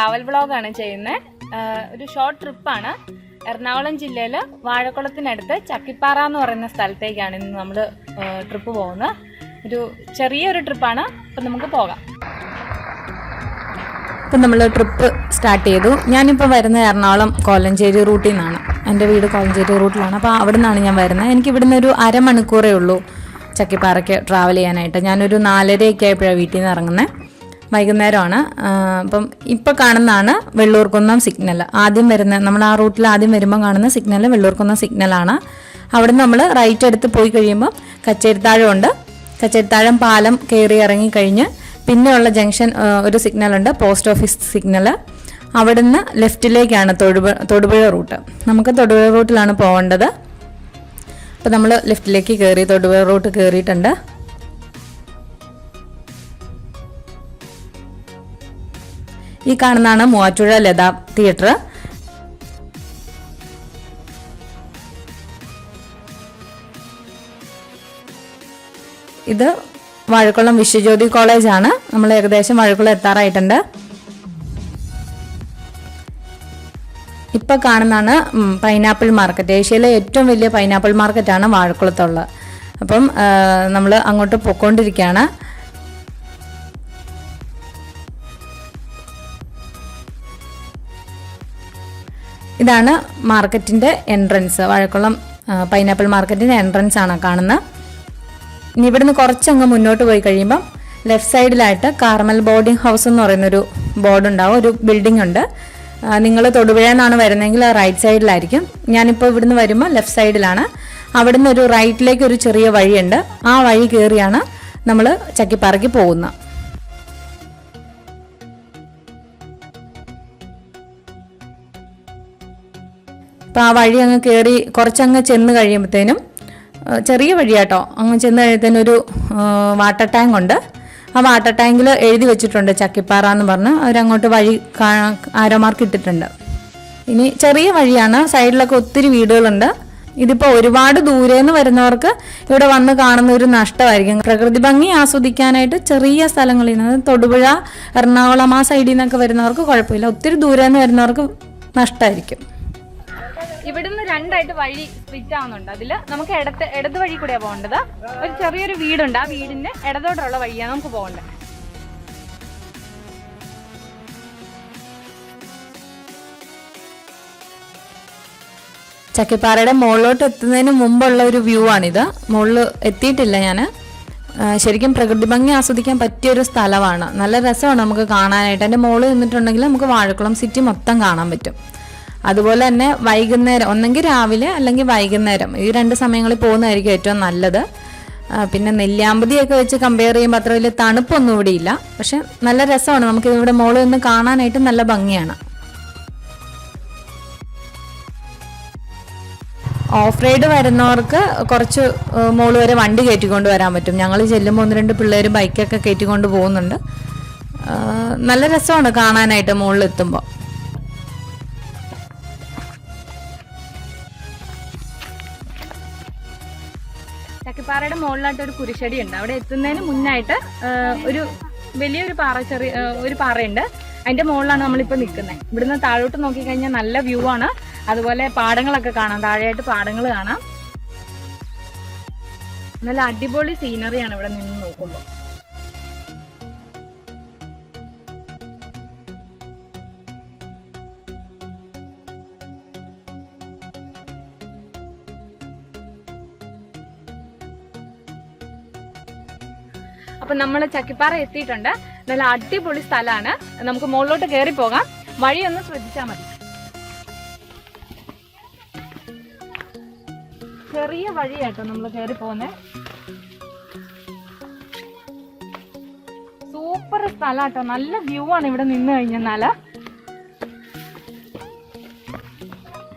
Travel വ്ളോഗാണ് ചെയ്യുന്നത് ഒരു ഷോർട്ട് ട്രിപ്പാണ് എറണാകുളം ജില്ലയിൽ വാഴക്കുളത്തിനടുത്ത് ചക്കിപ്പാറ എന്ന് പറയുന്ന സ്ഥലത്തേക്കാണ് ഇന്ന് നമ്മൾ ട്രിപ്പ് പോകുന്നത്. ഒരു ചെറിയൊരു ട്രിപ്പാണ് അപ്പം നമുക്ക് പോകാം. ഇപ്പം നമ്മൾ ട്രിപ്പ് സ്റ്റാർട്ട് ചെയ്തു. ഞാനിപ്പോൾ വരുന്ന എറണാകുളം കോലഞ്ചേരി റൂട്ടിൽ നിന്നാണ് എന്റെ വീട് കോലഞ്ചേരി റൂട്ടിലാണ് അപ്പോൾ അവിടെ നിന്നാണ് ഞാൻ വരുന്നത്. എനിക്ക് ഇവിടുന്ന് ഒരു അരമണിക്കൂറേ ഉള്ളൂ ചക്കിപ്പാറയ്ക്ക് ട്രാവൽ ചെയ്യാനായിട്ട്. ഞാനൊരു നാലരയൊക്കെ ആയപ്പോഴാണ് വീട്ടിൽ നിന്ന് ഇറങ്ങുന്നത് വൈകുന്നേരമാണ്. അപ്പം ഇപ്പം കാണുന്നതാണ് വെള്ളൂർക്കുന്നം സിഗ്നൽ ആദ്യം വരുന്ന നമ്മൾ ആ റൂട്ടിൽ ആദ്യം വരുമ്പോൾ കാണുന്ന സിഗ്നൽ വെള്ളൂർക്കുന്നം സിഗ്നലാണ്. അവിടെ നമ്മൾ റൈറ്റ് എടുത്ത് പോയി കഴിയുമ്പോൾ കച്ചേരിത്താഴമുണ്ട്. കച്ചേരിത്താഴം പാലം കയറി ഇറങ്ങി കഴിഞ്ഞ് പിന്നെയുള്ള ജംഗ്ഷൻ ഒരു സിഗ്നലുണ്ട് പോസ്റ്റ് ഓഫീസ് സിഗ്നൽ അവിടുന്ന് ലെഫ്റ്റിലേക്കാണ് തൊടുപുഴ തൊടുപുഴ റൂട്ട്. നമുക്ക് തൊടുപുഴ റൂട്ടിലാണ് പോകേണ്ടത് അപ്പോൾ നമ്മൾ ലെഫ്റ്റിലേക്ക് കയറി തൊടുപുഴ റൂട്ട് കയറിയിട്ടുണ്ട് ഈ കാണുന്നതാണ് മൂവാറ്റുഴ ലത തിയേറ്റർ. ഇത് വാഴക്കുളം വിശ്വജ്യോതി കോളേജാണ്. നമ്മൾ ഏകദേശം വാഴക്കുളം എത്താറായിട്ടുണ്ട്. ഇപ്പൊ കാണുന്നതാണ് പൈനാപ്പിൾ മാർക്കറ്റ്. ഏഷ്യയിലെ ഏറ്റവും വലിയ പൈനാപ്പിൾ മാർക്കറ്റാണ് വാഴക്കുളത്തുള്ളത്. അപ്പം നമ്മൾ അങ്ങോട്ട് പൊക്കോണ്ടിരിക്കുകയാണ് ഇതാണ് മാർക്കറ്റിന്റെ എൻട്രൻസ് വാഴക്കുളം പൈനാപ്പിൾ മാർക്കറ്റിന്റെ എൻട്രൻസ് ആണ് കാണുന്നത് ഇനി ഇവിടുന്ന് കുറച്ചങ്ങ് മുന്നോട്ട് പോയി കഴിയുമ്പം ലെഫ്റ്റ് സൈഡിലായിട്ട് കാർമൽ ബോർഡിംഗ് ഹൗസ് എന്ന് പറയുന്നൊരു ബോർഡ് ഉണ്ടാവും. ഒരു ബിൽഡിംഗ് ഉണ്ട്. നിങ്ങൾ തൊടുപുഴ എന്നാണ് വരുന്നതെങ്കിൽ റൈറ്റ് സൈഡിലായിരിക്കും ഞാനിപ്പോൾ ഇവിടുന്ന് വരുമ്പോൾ ലെഫ്റ്റ് സൈഡിലാണ് അവിടുന്ന് ഒരു റൈറ്റിലേക്ക് ഒരു ചെറിയ വഴിയുണ്ട്. ആ വഴി കയറിയാണ് നമ്മൾ ചക്കിപ്പാറയ്ക്ക് പോകുന്നത്. അപ്പോൾ ആ വഴി അങ്ങ് കയറി കുറച്ചങ്ങ് ചെന്ന് കഴിയുമ്പോഴത്തേനും ചെറിയ വഴിയാട്ടോ. അങ്ങ് ചെന്ന് കഴിയുമ്പോഴത്തേനും ഒരു വാട്ടർ ടാങ്ക് ഉണ്ട്. ആ വാട്ടർ ടാങ്കിൽ എഴുതി വെച്ചിട്ടുണ്ട് ചക്കിപ്പാറ എന്ന് പറഞ്ഞ്. അവരങ്ങോട്ട് വഴി ആരോമാർക്ക് ഇട്ടിട്ടുണ്ട്. ഇനി ചെറിയ വഴിയാണ്. സൈഡിലൊക്കെ ഒത്തിരി വീടുകളുണ്ട്. ഇതിപ്പോൾ ഒരുപാട് ദൂരെ നിന്ന് വരുന്നവർക്ക് ഇവിടെ വന്ന് കാണുന്ന ഒരു നഷ്ടമായിരിക്കും. പ്രകൃതി ഭംഗി ആസ്വദിക്കാനായിട്ട് ചെറിയ സ്ഥലങ്ങളിൽ നിന്ന് തൊടുപുഴ എറണാകുളം ആ സൈഡിൽ നിന്നൊക്കെ വരുന്നവർക്ക് കുഴപ്പമില്ല. ഒത്തിരി ദൂരെ നിന്ന് വരുന്നവർക്ക് നഷ്ടമായിരിക്കും ഇവിടുന്ന് രണ്ടായിട്ട് വഴി സ്പ്ലിറ്റ് ആവുന്നുണ്ട്. അതിൽ നമുക്ക് ഇടത്ത് ഇടത് വഴി കൂടെയാണ് പോകേണ്ടത്. ഒരു ചെറിയൊരു വീടുണ്ട്. ആ വീടിന്റെ ഇടതോട്ടുള്ള വഴിയാണ് നമുക്ക് പോകേണ്ടത്. ചക്കിപ്പാറയുടെ മുകളിലോട്ട് എത്തുന്നതിന് മുമ്പുള്ള ഒരു വ്യൂ ആണിത്. മുകളിൽ എത്തിയിട്ടില്ല ഞാൻ ശരിക്കും പ്രകൃതി ഭംഗി ആസ്വദിക്കാൻ പറ്റിയൊരു സ്ഥലമാണ്. നല്ല രസമാണ് നമുക്ക് കാണാനായിട്ട്. എന്റെ മുകളിൽ നിന്നിട്ടുണ്ടെങ്കിൽ നമുക്ക് വാഴക്കുളം സിറ്റി മൊത്തം കാണാൻ പറ്റും. അതുപോലെ തന്നെ വൈകുന്നേരം ഒന്നെങ്കിൽ രാവിലെ അല്ലെങ്കിൽ വൈകുന്നേരം. ഈ രണ്ട് സമയങ്ങളിൽ പോകുന്നതായിരിക്കും ഏറ്റവും നല്ലത്. പിന്നെ നെല്ലിയാമ്പതിയൊക്കെ വെച്ച് കമ്പയർ ചെയ്യുമ്പോൾ അത്ര വലിയ തണുപ്പൊന്നും ഇവിടെ ഇല്ല. പക്ഷെ നല്ല രസമാണ്. നമുക്ക് ഇവിടെ മോളിൽ നിന്ന് കാണാനായിട്ട് നല്ല ഭംഗിയാണ്. ഓഫ് റൈഡ് വരുന്നവർക്ക് കുറച്ച് മോൾ വരെ വണ്ടി കയറ്റിക്കൊണ്ട് വരാൻ പറ്റും. ഞങ്ങൾ ചെല്ലുമ്പോൾ ഒന്ന് രണ്ട് പിള്ളേർ ബൈക്കൊക്കെ കയറ്റിക്കൊണ്ട് പോകുന്നുണ്ട്. നല്ല രസമാണ് കാണാനായിട്ട് മുകളിൽ എത്തുമ്പോൾ. ചക്കിപ്പാറയുടെ മുകളിലായിട്ട് ഒരു കുരിശടി ഉണ്ട്. അവിടെ എത്തുന്നതിന് മുന്നായിട്ട് ഒരു വലിയൊരു പാറ ചെറിയ ഒരു പാറയുണ്ട്. അതിന്റെ മുകളിലാണ് നമ്മളിപ്പോൾ നിൽക്കുന്നത് ഇവിടുന്ന് താഴോട്ട് നോക്കിക്കഴിഞ്ഞാൽ നല്ല വ്യൂ ആണ്. അതുപോലെ പാടങ്ങളൊക്കെ കാണാം. താഴെയായിട്ട് പാടങ്ങൾ കാണാം. നല്ല അടിപൊളി സീനറിയാണ് ഇവിടെ നിന്ന് നോക്കുമ്പോൾ അപ്പൊ നമ്മൾ ചക്കിപ്പാറ എത്തിയിട്ടുണ്ട്. നല്ല അടിപൊളി സ്ഥലമാണ് നമുക്ക് മുകളിലോട്ട് കയറി പോകാം. വഴിയൊന്ന് ശ്രദ്ധിച്ചാൽ മതി. ചെറിയ വഴിയാട്ടോ നമ്മൾ കയറി പോകുന്നത് സൂപ്പർ സ്ഥലാട്ടോ. നല്ല വ്യൂ ആണ് ഇവിടെ നിന്ന് കഴിഞ്ഞാൽ.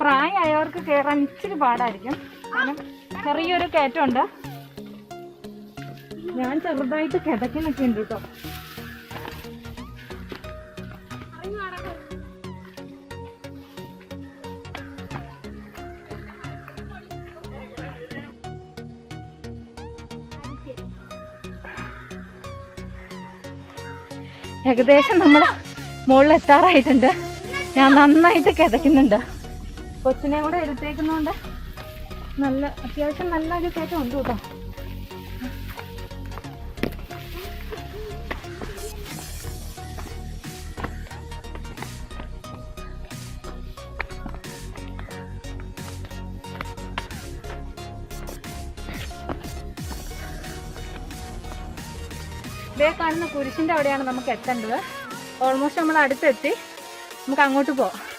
പ്രായമായവർക്ക് കയറാൻ ഇച്ചിരി പാടായിരിക്കും. കാരണം ചെറിയൊരു കയറ്റമുണ്ട്. ഞാൻ ചെറുതായിട്ട് കിതക്കുന്നൊക്കെ ഉണ്ട് കേട്ടോ ഏകദേശം നമ്മൾ മുകളിൽ എത്താറായിട്ടുണ്ട്. ഞാൻ നന്നായിട്ട് കിതയ്ക്കുന്നുണ്ട്. കൊച്ചിനെ കൂടെ എടുത്തേക്കുന്നതുകൊണ്ട് നല്ല അത്യാവശ്യം നല്ല ഒരു ഉണ്ട് കേട്ടോ ഇതേ കാണുന്ന കുരിശിന്റെ അവിടെയാണ് നമുക്ക് എത്തേണ്ടത്. ഓൾമോസ്റ്റ് നമ്മൾ അടുത്തെത്തി നമുക്ക് അങ്ങോട്ട് പോവാം.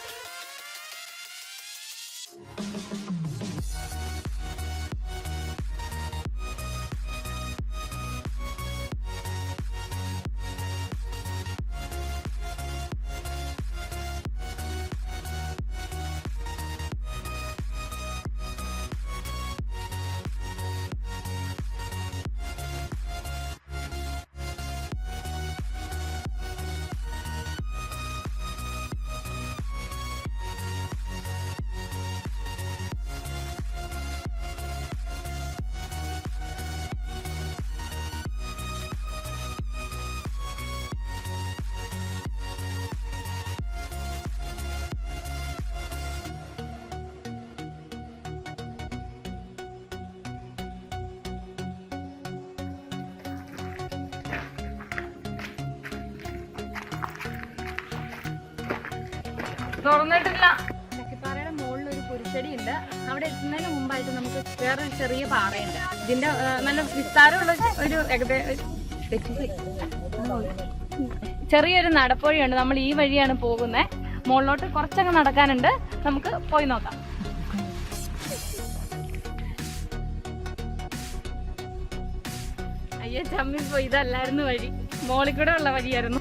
തുറന്നിട്ടില്ല. ചക്കിപ്പാറയുടെ മുകളിൽ ഒരു കുരിശടി ഉണ്ട് അവിടെ എത്തുന്നതിന് മുമ്പായിട്ട് നമുക്ക് വേറൊരു ചെറിയ പാറയുണ്ട്. ഇതിന്റെ നല്ല വിസ്താരമുള്ള ഒരു ചെറിയൊരു നടപ്പുഴയുണ്ട്. നമ്മൾ ഈ വഴിയാണ് പോകുന്നത് മുകളിലോട്ട് കുറച്ചങ്ങ് നടക്കാനുണ്ട്. നമുക്ക് പോയി നോക്കാം. അയ്യോ ചമ്മി പോയി ഇതല്ലായിരുന്നു വഴി. മോളിക്കൂടെ കൂടെ ഉള്ള വഴിയായിരുന്നു.